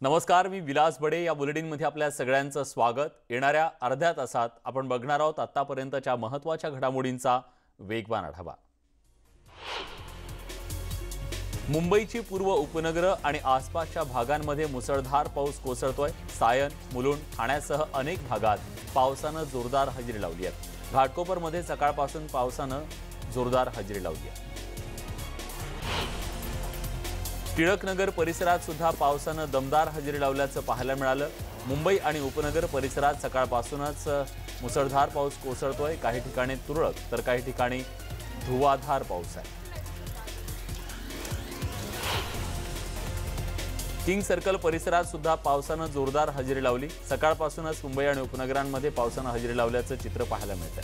नमस्कार मी विलास बडे या बुलेटिनमध्ये आपल्या सगळ्यांचं स्वागत. येणाऱ्या अर्ध्या तासात आपण बघणार आहोत आतापर्यंतच्या महत्त्वाच्या घडामोडींचा वेगवान आढावा. मुंबईची पूर्व उपनगरं आणि आसपासच्या भागांमध्ये मुसळधार पाऊस कोसळतोय. सायन मुलुंड ठाण्यासह अनेक भागात पावसानं जोरदार हजेरी लावली आहे घाटकोपरमध्ये सकाळपासून पावसानं जोरदार हजेरी लावली आहे. टिळकनगर परिसरात सुद्धा पावसानं दमदार हजेरी लावल्याचं पाहायला मिळालं. मुंबई आणि उपनगर परिसरात सकाळपासूनच मुसळधार पाऊस कोसळतोय. काही ठिकाणी तुरळक तर काही ठिकाणी धुवाधार पाऊस आहे. किंग सर्कल परिसरात सुद्धा पावसानं जोरदार हजेरी लावली. सकाळपासूनच मुंबई आणि उपनगरांमध्ये पावसानं हजेरी लावल्याचं चित्र पाहायला मिळत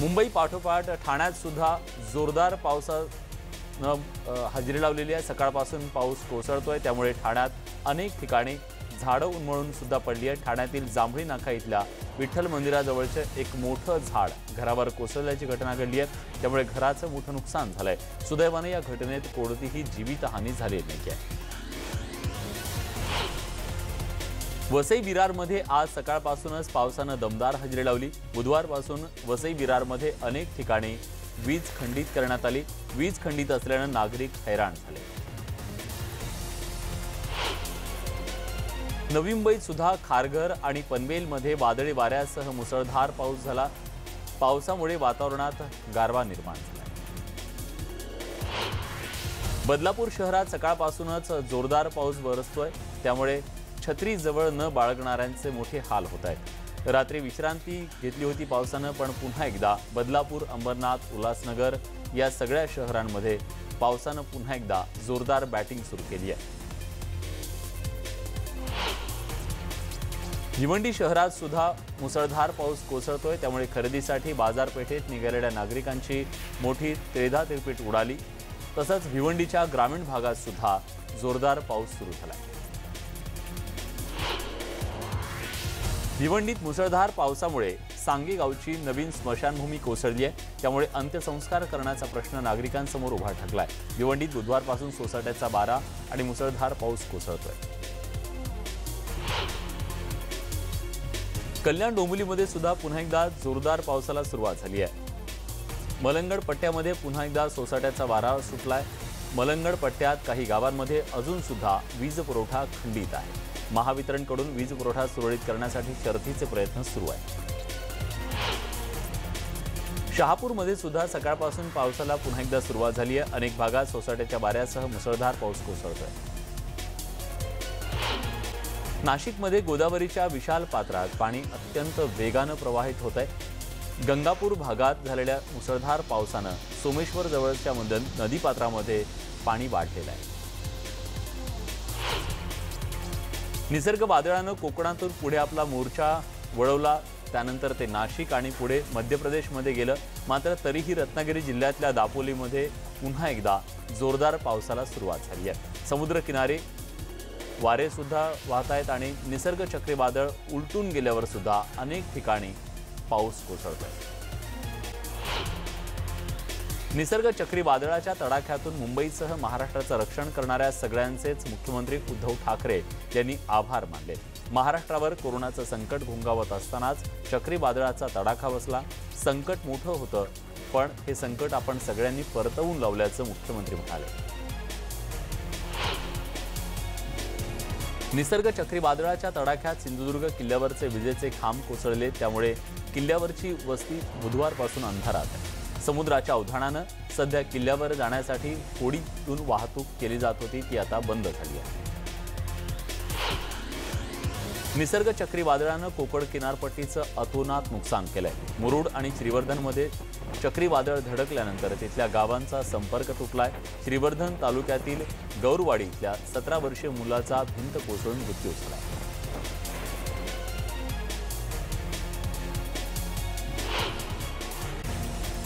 मुंबई पाठोपाठ ठाण्यात सुद्धा जोरदार पावसानं हजेरी लावलेली आहे. सकाळपासून पाऊस कोसळतोय. त्यामुळे ठाण्यात अनेक ठिकाणी झाडं उन्मळून सुद्धा पडली आहे ठाण्यातील जांभळी नाका इथल्या विठ्ठल मंदिराजवळचं एक मोठं झाड घरावर कोसळल्याची घटना घडली आहे. त्यामुळे घराचं मोठं नुकसान झालंय. सुदैवाने या घटनेत कोणतीही जीवितहानी झालेली नाही आहे. वसई विरारमध्ये आज सकाळपासूनच पावसानं दमदार हजेरी लावली. बुधवारपासून वसई विरारमध्ये अनेक ठिकाणी वीज खंडित करण्यात आली. वीज खंडित असल्यानं नागरिक हैराण झाले. नवी मुंबईत सुद्धा खारघर आणि पनवेलमध्ये वादळी वाऱ्यासह मुसळधार पाऊस झाला. पावसामुळे वातावरणात गारवा निर्माण झाला. बदलापूर शहरात सकाळपासूनच जोरदार पाऊस बरसतोय. त्यामुळे छत्री जवळ न बाळगणाऱ्यांचे मोठे हाल होत आहेत. रात्री विश्रांती घेतली होती पावसानं पण पुन्हा एकदा बदलापूर अंबरनाथ उल्हासनगर या सगळ्या शहरांमध्ये पावसानं पुन्हा एकदा जोरदार बॅटिंग सुरू केली आहे. भिवंडी शहरात सुद्धा मुसळधार पाऊस कोसळतोय. त्यामुळे खरेदीसाठी बाजारपेठेत निघालेल्या नागरिकांची मोठी त्रेधा तिरपीट उडाली. तसंच भिवंडीच्या ग्रामीण भागात सुद्धा जोरदार पाऊस सुरू झाला भिवंडीत मुसळधार पावसामुळे सांगे गावची नवीन स्मशानभूमी कोसळली आहे. त्यामुळे अंत्यसंस्कार करण्याचा प्रश्न नागरिकांसमोर उभा ठाकलाय. भिवंडीत बुधवारपासून सोसाट्याचा बारा आणि मुसळधार पाऊस कोसळतोय. कल्याण डोंबिवलीमध्ये सुद्धा पुन्हा एकदा जोरदार पावसाला सुरुवात झाली आहे. मलंगड पट्ट्यामध्ये पुन्हा एकदा सोसाट्याचा वारा सुटलाय. मलंगड पट्ट्यात काही गावांमध्ये अजून सुद्धा वीज पुरवठा खंडित आहे. महावितरणकडून वीज पुरवठा सुरळीत करण्यासाठी शर्थीचे प्रयत्न सुरू आहेत. शहापूरमध्ये सुद्धा सकाळपासून पावसाला पुन्हा एकदा सुरुवात झाली आहे. अनेक भागात सोसाट्याच्या वाऱ्यासह मुसळधार पाऊस कोसळतोय. नाशिकमध्ये गोदावरीच्या विशाल पात्रात पाणी अत्यंत वेगानं प्रवाहित होत आहे गंगापूर भागात झालेल्या मुसळधार पावसानं सोमेश्वर जवळच्या मंदन नदीपात्रामध्ये पाणी वाढलेलं आहे. निसर्ग वादळानं कोकणातून पुढे आपला मोर्चा वळवला. त्यानंतर ते नाशिक आणि पुढे मध्य प्रदेशमध्ये गेलं. मात्र तरीही रत्नागिरी जिल्ह्यातल्या दापोलीमध्ये पुन्हा एकदा जोरदार पावसाला सुरुवात झाली आहे. समुद्रकिनारी वारेसुद्धा वाहत आहेत आणि निसर्ग चक्रीवादळ उलटून गेल्यावर सुद्धा अनेक ठिकाणी पाऊस कोसळतोय. निसर्ग चक्रीवादळाच्या तडाख्यातून मुंबईसह महाराष्ट्राचं रक्षण करणाऱ्या सगळ्यांचेच मुख्यमंत्री उद्धव ठाकरे यांनी आभार मानले. महाराष्ट्रावर कोरोनाचं संकट घुंगावत असतानाच चक्रीवादळाचा तडाखा बसला. संकट मोठं होतं पण हे संकट आपण सगळ्यांनी परतवून लावल्याचं मुख्यमंत्री म्हणाले. निसर्ग चक्रीवादळाच्या तडाख्यात सिंधुदुर्ग किल्ल्यावरचे विजेचे खांब कोसळले त्यामुळे किल्ल्यावरची वस्ती बुधवारपासून अंधारात आहे. समुद्राच्या उधाणानं सध्या किल्ल्यावर जाण्यासाठी होडीतून वाहतूक केली जात होती ती आता बंद झाली आहे. निसर्ग चक्रीवादळानं कोकण किनारपट्टीचं अतोनात नुकसान केलंय. मुरुड आणि श्रीवर्धनमध्ये चक्रीवादळ धडकल्यानंतर तिथल्या गावांचा संपर्क तुटलाय. श्रीवर्धन तालुक्यातील गौरवाडी इथल्या सतरा वर्षीय मुलाचा भिंत कोसळून मृत्यू झाला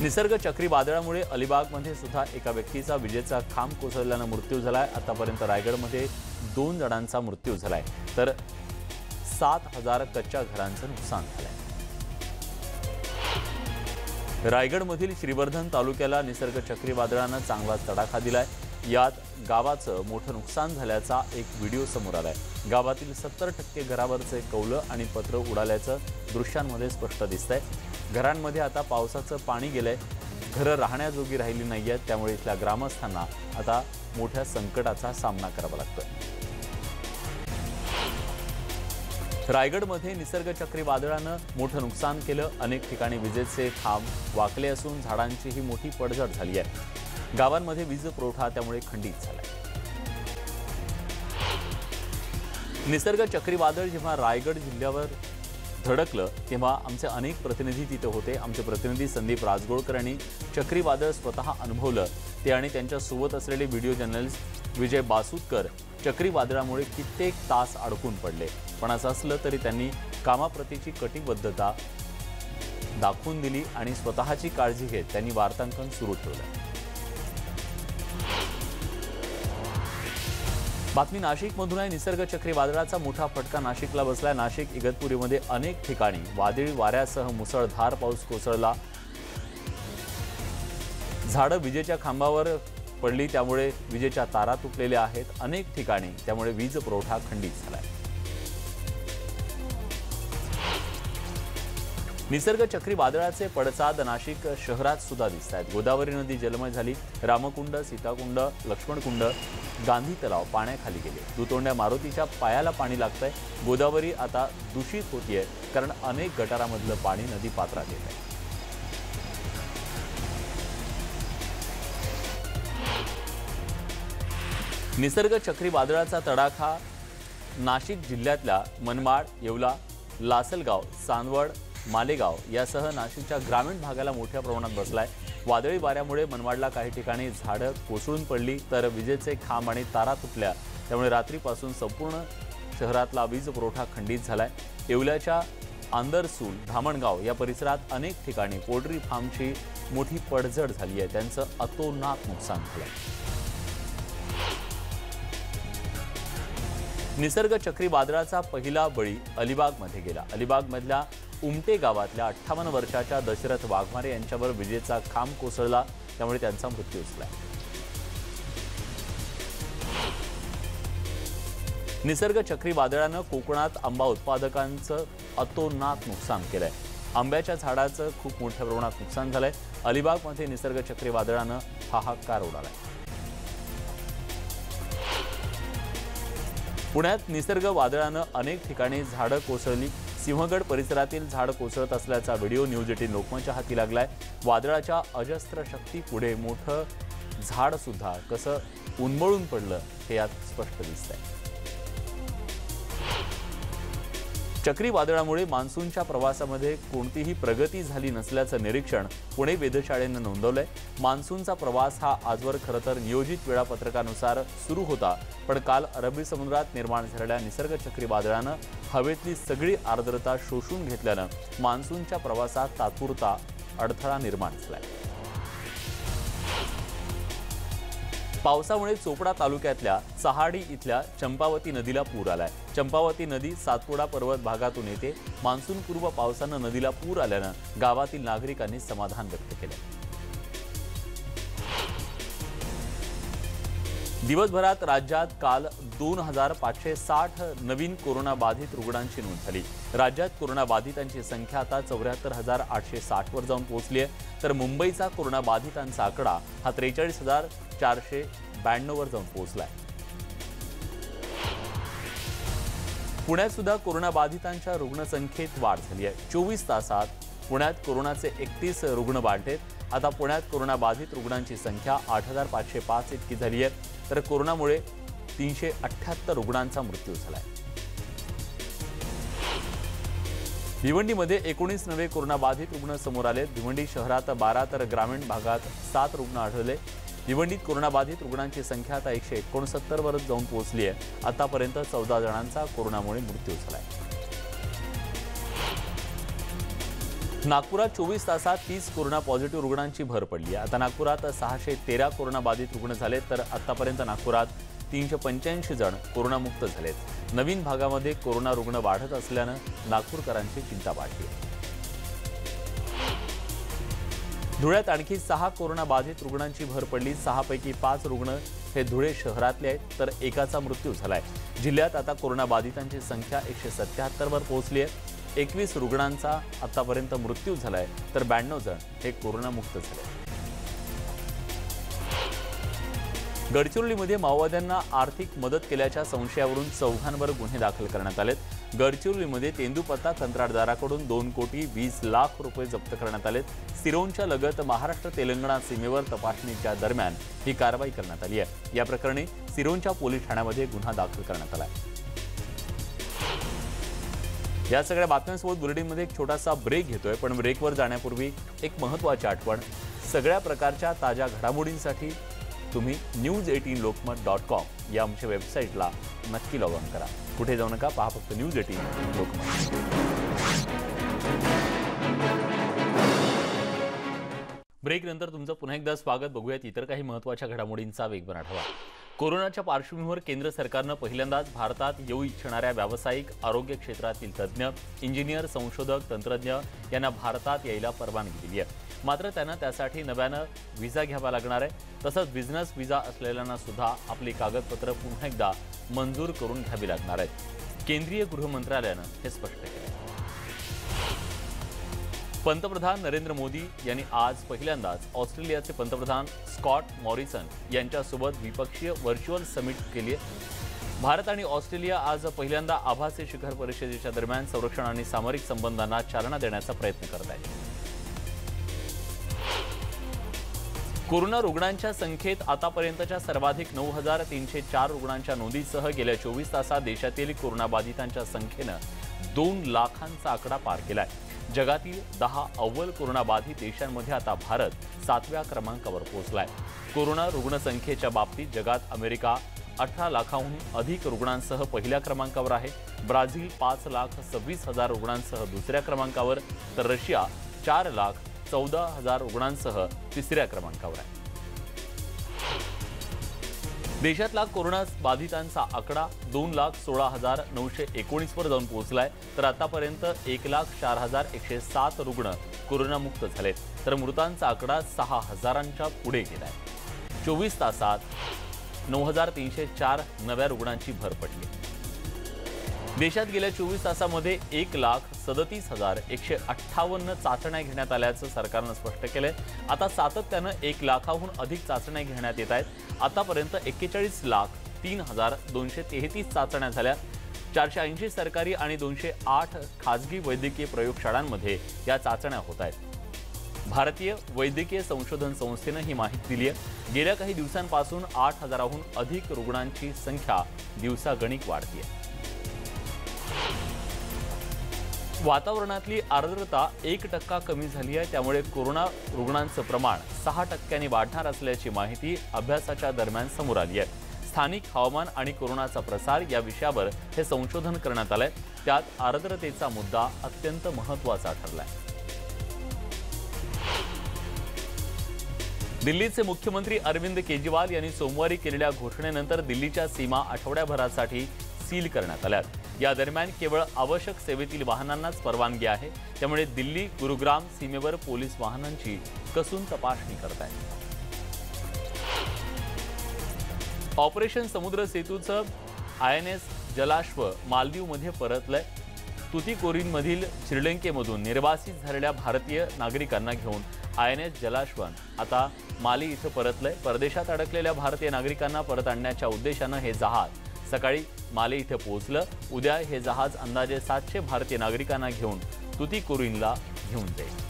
निसर्ग चक्रीवादळामुळे अलिबागमध्ये सुद्धा एका व्यक्तीचा विजेचा खांब कोसळल्यानं मृत्यू झालाय. आतापर्यंत रायगडमध्ये दोन जणांचा मृत्यू झालाय. तर सात हजार कच्च्या घरांचं नुकसान झालंय. रायगडमधील श्रीवर्धन तालुक्याला निसर्ग चक्रीवादळानं चांगलाच तडाखा दिलाय. यात गावाचं मोठं नुकसान झाल्याचा एक व्हिडिओ समोर आलाय. गावातील सत्तर टक्के घरावरचे कौलं आणि पत्र उडाल्याचं दृश्यांमध्ये स्पष्ट दिसतंय. घरांमध्ये आता पावसाचं पाणी गेलंय. घरं राहण्याजोगी राहिली नाही आहेत त्यामुळे इथल्या ग्रामस्थांना आता मोठ्या संकटाचा सामना करावा लागतोय. रायगडमध्ये निसर्ग चक्रीवादळानं मोठं नुकसान केलं. अनेक ठिकाणी विजेचे खांब वाकले असून झाडांचीही मोठी पडझड झाली आहे. गावांमध्ये वीज पुरवठा त्यामुळे खंडित झालाय. निसर्ग चक्रीवादळ जेव्हा रायगड जिल्ह्यावर धडकलं तेव्हा आमचे अनेक प्रतिनिधी तिथे होते. आमचे प्रतिनिधी संदीप राजगोळकर यांनी चक्रीवादळ स्वतः अनुभवलं. ते आणि त्यांच्यासोबत असलेले व्हिडिओ जर्नलिस्ट विजय बासूदकर चक्रीवादळामुळे कित्येक तास अडकून पडले. पण असं असलं तरी त्यांनी कामाप्रतीची कटिबद्धता दाखवून दिली आणि स्वतःची काळजी घेत त्यांनी वार्तांकन सुरू ठेवलं. बातमी नाशिकमधून आहे. निसर्ग चक्रीवादळाचा मोठा फटका नाशिकला बसलाय. नाशिक इगतपुरीमध्ये अनेक ठिकाणी वादळी वाऱ्यासह मुसळधार पाऊस कोसळला. झाडं विजेच्या खांबावर पडली त्यामुळे विजेच्या तारा तुटलेल्या आहेत. अनेक ठिकाणी त्यामुळे वीज पुरवठा खंडित झाला. निसर्ग चक्रीवादळाचे पडसाद नाशिक शहरात सुद्धा दिसत आहेत गोदावरी नदी जलमय झाली. रामकुंड सीताकुंड लक्ष्मणकुंड गांधी तलाव पाण्याखाली गेले. दुतोंड्या मारुतीच्या पायाला पाणी लागतंय. गोदावरी आता दूषित होतीये कारण अनेक गटारामधलं पाणी नदी पात्रात येत आहे. निसर्ग चक्रीवादळाचा तडाखा नाशिक जिल्ह्यातल्या मनमाड येवला लासलगाव चांदवड मालेगाव यासह नाशिकच्या ग्रामीण भागाला मोठ्या प्रमाणात बसलाय. वादळी वाऱ्यामुळे मनमाडला काही ठिकाणी झाडं कोसळून पडली तर विजेचे खांब आणि तारा तुटल्या. त्यामुळे रात्रीपासून संपूर्ण शहरातला वीज पुरवठा खंडित झालाय. येवल्याच्या आंदरसूल धामणगाव या परिसरात अनेक ठिकाणी पोल्ट्री फार्मची मोठी पडझड झाली आहे. त्यांचं अतोनात नुकसान झालं निसर्ग चक्रीवादळाचा पहिला बळी अलिबागमध्ये गेला. अलिबागमधल्या उमटे गावातल्या अठ्ठावन्न वर्षाच्या दशरथ वाघमारे यांच्यावर विजेचा खांब कोसळला त्यामुळे त्यांचा मृत्यू झाला. निसर्ग चक्रीवादळानं कोकणात आंबा उत्पादकांचं अतोनात नुकसान केलंय. आंब्याच्या झाडाचं खूप मोठ्या प्रमाणात नुकसान झालंय. अलिबागमध्ये निसर्ग चक्रीवादळानं हाहाकार उडालाय. पुण्यात निसर्ग वादळानं अनेक ठिकाणी झाडं कोसळली. सिंहगड परिसरातील झाड कोसळत असल्याचा व्हिडिओ न्यूज एटीन लोकमतच्या हाती लागलाय. वादळाच्या अजस्त्र शक्ती पुढे मोठं झाड सुद्धा कसं उन्मळून पडलं हे यात स्पष्ट दिसतंय. चक्रीवादळामुळे मान्सूनच्या प्रवासामध्ये कोणतीही प्रगती झाली नसल्याचं निरीक्षण पुणे वेधशाळेनं नोंदवलं आहे मान्सूनचा प्रवास हा आजवर खरं तर नियोजित वेळापत्रकानुसार सुरू होता पण काल अरबी समुद्रात निर्माण झालेल्या निसर्ग चक्रीवादळानं हवेतली सगळी आर्द्रता शोषून घेतल्यानं मान्सूनच्या प्रवासात तात्पुरता अडथळा निर्माण झाला आहे पावसामुळे चोपडा तालुक्यातल्या चहाडी इथल्या चंपावती नदीला पूर आलाय. चंपावती नदी सातपुडा पर्वत भागातून येते. मान्सूनपूर्व पावसानं नदीला पूर आल्यानं गावातील नागरिकांनी समाधान व्यक्त केलं दिवसभरात राज्यात काल दोन हजार पाचशे साठ नवीन कोरोनाबाधित रुग्णांची नोंद झाली. राज्यात कोरोनाबाधितांची संख्या आता चौऱ्याहत्तर हजार आठशे साठवर जाऊन पोहोचली आहे. तर मुंबईचा कोरोनाबाधितांचा आकडा हा त्रेचाळीस हजार चारशे ब्याण्णववर जाऊन पोहोचलाय. पुण्यात सुद्धा कोरोनाबाधितांच्या रुग्णसंख्येत वाढ झाली आहे. चोवीस तासात पुण्यात कोरोनाचे एकतीस रुग्ण वाढलेत आता पुण्यात कोरोनाबाधित रुग्णांची संख्या आठ हजार पाचशे पाच इतकी झाली आहे. तर कोरोनामुळे तीनशे अठ्ठ्याहत्तर रुग्णांचा मृत्यू झाला आहे भिवंडीमध्ये एकोणीस नवे कोरोनाबाधित रुग्ण समोर आले. भिवंडी शहरात बारा तर ग्रामीण भागात सात रुग्ण आढळले. भिवंडीत कोरोनाबाधित रुग्णांची संख्या आता एकशे एकोणसत्तर वर जाऊन पोहोचली आहे. आतापर्यंत चौदा जणांचा कोरोनामुळे मृत्यू झालाय. नागपुरात चोवीस तासात तीस कोरोना पॉझिटिव्ह रुग्णांची भर पडली आहे. आता नागपुरात सहाशे तेरा कोरोनाबाधित रुग्ण झाले तर आतापर्यंत नागपुरात तीनशे पंच्याऐंशी जण कोरोनामुक्त झालेत. नवीन भागामध्ये कोरोना रुग्ण वाढत असल्यानं नागपूरकरांची चिंता वाढली. आहे धुळ्यात आणखी सहा कोरोनाबाधित रुग्णांची भर पडली. सहापैकी पाच रुग्ण हे धुळे शहरातले आहेत तर एकाचा मृत्यू झालाय. जिल्ह्यात आता कोरोनाबाधितांची संख्या एकशे सत्याहत्तरवर पोहोचली आहे. एकवीस रुग्णांचा आतापर्यंत मृत्यू झालाय तर ब्याण्णव जण हे कोरोनामुक्त झाले. गडचिरोलीमध्ये माओवाद्यांना आर्थिक मदत केल्याच्या संशयावरून चौघांवर गुन्हे दाखल करण्यात आलेत. गडचिरोलीमध्ये तेंदूपत्ता कंत्राटदाराकडून दोन कोटी वीस लाख रुपये जप्त करण्यात आलेत. सिरोनच्या लगत महाराष्ट्र तेलंगणा सीमेवर तपासणीच्या दरम्यान ही कारवाई करण्यात आली आहे. या प्रकरणी सिरोनच्या पोलीस ठाण्यामध्ये गुन्हा दाखल करण्यात आला आहे. या सगळ्या बातम्यांसोबत बुलेटिनमध्ये एक छोटासा ब्रेक घेतोय पण ब्रेकवर जाण्यापूर्वी एक महत्त्वाची आठवण. सगळ्या प्रकारच्या ताज्या घडामोडींसाठी तुम्ही news eighteen Lokmat dot com या आमच्या वेबसाईटला नक्की लॉग ऑन करा. कुठे जाऊ नका पहा फक्त न्यूज एटीन लोकमत. ब्रेक नंतर तुमचं पुन्हा एकदा स्वागत. बघूयात इतर काही महत्त्वाच्या घडामोडींचा वेगवान आढावा. कोरोनाच्या पार्श्वभूमीवर केंद्र सरकारनं पहिल्यांदाच भारतात येऊ इच्छिणाऱ्या व्यावसायिक आरोग्य क्षेत्रातील तज्ज्ञ इंजिनियर संशोधक तंत्रज्ञ यांना भारतात यायला परवानगी दिली आहे. मात्र त्यांना त्यासाठी नव्यानं व्हिसा घ्यावा लागणार आहे. तसंच बिझनेस व्हिसा असलेल्यांना सुद्धा आपली कागदपत्र पुन्हा एकदा मंजूर करून घ्यावी लागणार आहेत. केंद्रीय गृह मंत्रालयानं हे स्पष्ट केलं. पंतप्रधान नरेंद्र मोदी यांनी आज पहिल्यांदाच ऑस्ट्रेलियाचे पंतप्रधान स्कॉट मॉरिसन यांच्यासोबत द्विपक्षीय व्हर्च्युअल समिट केली आहे. भारत आणि ऑस्ट्रेलिया आज पहिल्यांदा आभासी शिखर परिषदेच्या दरम्यान संरक्षण आणि सामरिक संबंधांना चालना देण्याचा प्रयत्न करत आहेत. कोरोना रुग्णांच्या संख्येत आतापर्यंतच्या सर्वाधिक नऊ हजार तीनशे चार रुग्णांच्या नोंदीसह गेल्या चोवीस तासात देशातील कोरोनाबाधितांच्या संख्येनं दोन लाखांचा आकडा पार केलाय. जगातील दहा अव्वल कोरोनाबाधित देशांमध्ये आता भारत सातव्या क्रमांकावर पोहोचलाय. कोरोना रुग्णसंख्येच्या बाबतीत जगात अमेरिका अठरा लाखाहून अधिक रुग्णांसह पहिल्या क्रमांकावर आहे. ब्राझील पाच लाख सव्वीस हजार रुग्णांसह दुसऱ्या क्रमांकावर तर रशिया चार लाख चौदा हजार रुग्णांसह तिसऱ्या क्रमांकावर आहे. देशातला कोरोना बाधितांचा आकडा दोन लाख सोळा हजार नऊशे एकोणीसवर जाऊन पोहोचलाय. तर आतापर्यंत एक लाख चार हजार एकशे सात रुग्ण कोरोनामुक्त झालेत. तर मृतांचा आकडा सहा हजारांच्या पुढे गेलाय. चोवीस तासात नऊ हजार तीनशे चार नव्या रुग्णांची भर पडली. देशात गेल्या चोवीस तासामध्ये एक लाख सदतीस हजार एकशे अठ्ठावन्न चाचण्या घेण्यात आल्याचं सरकारनं स्पष्ट केलं आहे आता सातत्यानं एक लाखाहून अधिक चाचण्या घेण्यात येत आहेत. आतापर्यंत एक्केचाळीस लाख तीन हजार दोनशे तेहतीस चाचण्या झाल्या. चारशे ऐंशी सरकारी आणि दोनशे आठ खाजगी वैद्यकीय प्रयोगशाळांमध्ये या चाचण्या होत आहेत. भारतीय वैद्यकीय संशोधन संस्थेनं ही माहिती दिली आहे गेल्या काही दिवसांपासून आठ हजाराहून अधिक रुग्णांची संख्या दिवसागणिक वाढतीये. वातावरणातली आर्द्रता एक टक्का कमी झाली आहे. त्यामुळे कोरोना रुग्णांचं प्रमाण सहा टक्क्यांनी वाढणार असल्याची माहिती अभ्यासाच्या दरम्यान समोर आली आहे. स्थानिक हवामान आणि कोरोनाचा प्रसार या विषयावर हे संशोधन करण्यात आलंय. त्यात आर्द्रतेचा मुद्दा अत्यंत महत्त्वाचा ठरलाय. दिल्लीचे मुख्यमंत्री अरविंद केजरीवाल यांनी सोमवारी केलेल्या घोषणेनंतर दिल्लीच्या सीमा आठवड्याभरासाठी सील करण्यात आल्यात या दरम्यान केवळ आवश्यक सेवेतील वाहनांनाच परवानगी आहे. त्यामुळे दिल्ली गुरुग्राम सीमेवर पोलीस वाहनांची कसून तपासणी करत आहेत ऑपरेशन समुद्र सेतूचं आय एन एस जलाश्व मालदीवमध्ये परतलंय. तुतीकोरीनमधील श्रीलंकेमधून निर्वासित झालेल्या भारतीय नागरिकांना घेऊन आय एन एस जलाश्वन आता माली इथं परतलंय. परदेशात अडकलेल्या भारतीय नागरिकांना परत आणण्याच्या उद्देशानं हे जहाज सकाळी माले इथं पोहोचलं. उद्या हे जहाज अंदाजे सातशे भारतीय नागरिकांना घेऊन तुतीकोरीनला घेऊन जाईल.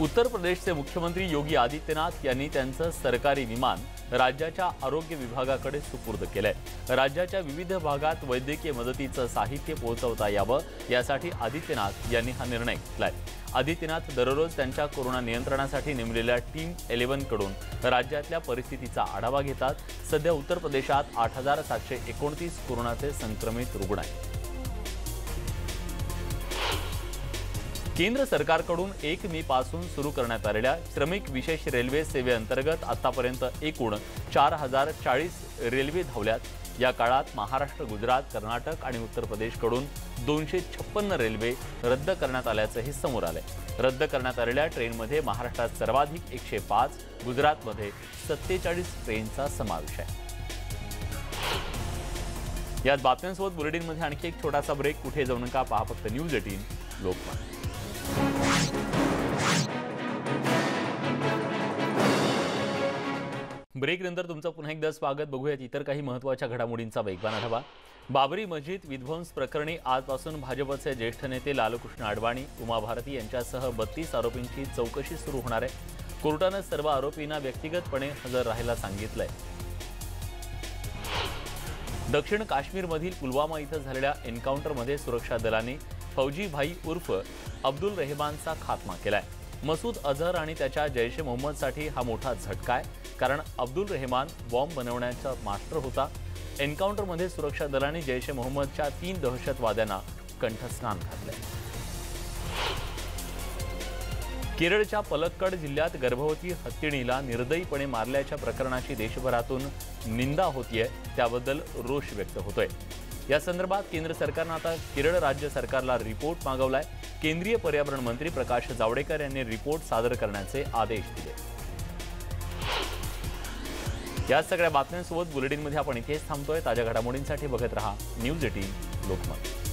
उत्तर प्रदेशचे मुख्यमंत्री योगी आदित्यनाथ यांनी त्यांचं सरकारी विमान राज्याच्या आरोग्य विभागाकडे सुपूर्द केलंय. राज्याच्या विविध भागात वैद्यकीय मदतीचं साहित्य पोहोचवता यावं यासाठी आदित्यनाथ यांनी हा निर्णय घेतलाय. आदित्यनाथ दररोज त्यांच्या कोरोना नियंत्रणासाठी नेमलेल्या टीम इलेव्हनकडून राज्यातल्या परिस्थितीचा आढावा घेतात. सध्या उत्तर प्रदेशात आठ हजार सातशे एकोणतीस कोरोनाचे संक्रमित रुग्ण आहेत. केंद्र सरकारकडून एक मे पासून सुरू करण्यात आलेल्या श्रमिक विशेष रेल्वे सेवेअंतर्गत आतापर्यंत एकूण चार हजार चाळीस रेल्वे धावल्यात. या काळात महाराष्ट्र गुजरात कर्नाटक आणि उत्तर प्रदेशकडून दोनशे छप्पन्न रेल्वे रद्द करण्यात आल्याचंही समोर आलंय. रद्द करण्यात आलेल्या ट्रेनमध्ये महाराष्ट्रात सर्वाधिक एकशे पाच गुजरातमध्ये सत्तेचाळीस ट्रेनचा समावेश आहे. याच बातम्यांसोबत बुलेटिनमध्ये आणखी एक छोटासा ब्रेक. कुठे जाऊ नका पहा फक्त न्यूज एटीन लोकमत ब्रेकनंतर तुमचं पुन्हा एकदा स्वागत. बघूयात इतर काही महत्त्वाच्या घडामोडींचा वेगवान आढावा. बाबरी मस्जिद विध्वंस प्रकरणी आजपासून भाजपचे ज्येष्ठ नेते लालकृष्ण अडवाणी उमा भारती यांच्यासह बत्तीस आरोपींची चौकशी सुरू होणार आहे. कोर्टानं सर्व आरोपींना व्यक्तिगतपणे हजर राहायला सांगितलंय. दक्षिण काश्मीरमधील पुलवामा इथं झालेल्या एन्काउंटरमध्ये सुरक्षा दलाने फौजी भाई उर्फ अब्दुल रेहमानचा खात्मा केलाय. मसूद अझहर आणि त्याच्या जैश ए मोहम्मदसाठी हा मोठा झटका आहे. कारण अब्दुल रेहमान बॉम्ब बनवण्याचा मास्टर होता. एन्काउंटरमध्ये सुरक्षा दलाने जैश ए मोहम्मदच्या तीन दहशतवाद्यांना कंठस्नान घातले. केरळच्या पलक्कड जिल्ह्यात गर्भवती हत्तीणीला निर्दयीपणे मारल्याच्या प्रकरणाची देशभरातून निंदा होतीये त्याबद्दल रोष व्यक्त होतोय. या संदर्भात केंद्र सरकारनं आता केरळ राज्य सरकारला रिपोर्ट मागवलाय. केंद्रीय पर्यावरण मंत्री प्रकाश जावडेकर यांनी रिपोर्ट सादर करण्याचे आदेश दिले. या सगळ्या बातम्यांसोबत बुलेटिनमध्ये आपण इथेच थांबतोय. ताज्या घडामोडींसाठी बघत रहा न्यूज एटीन लोकमत.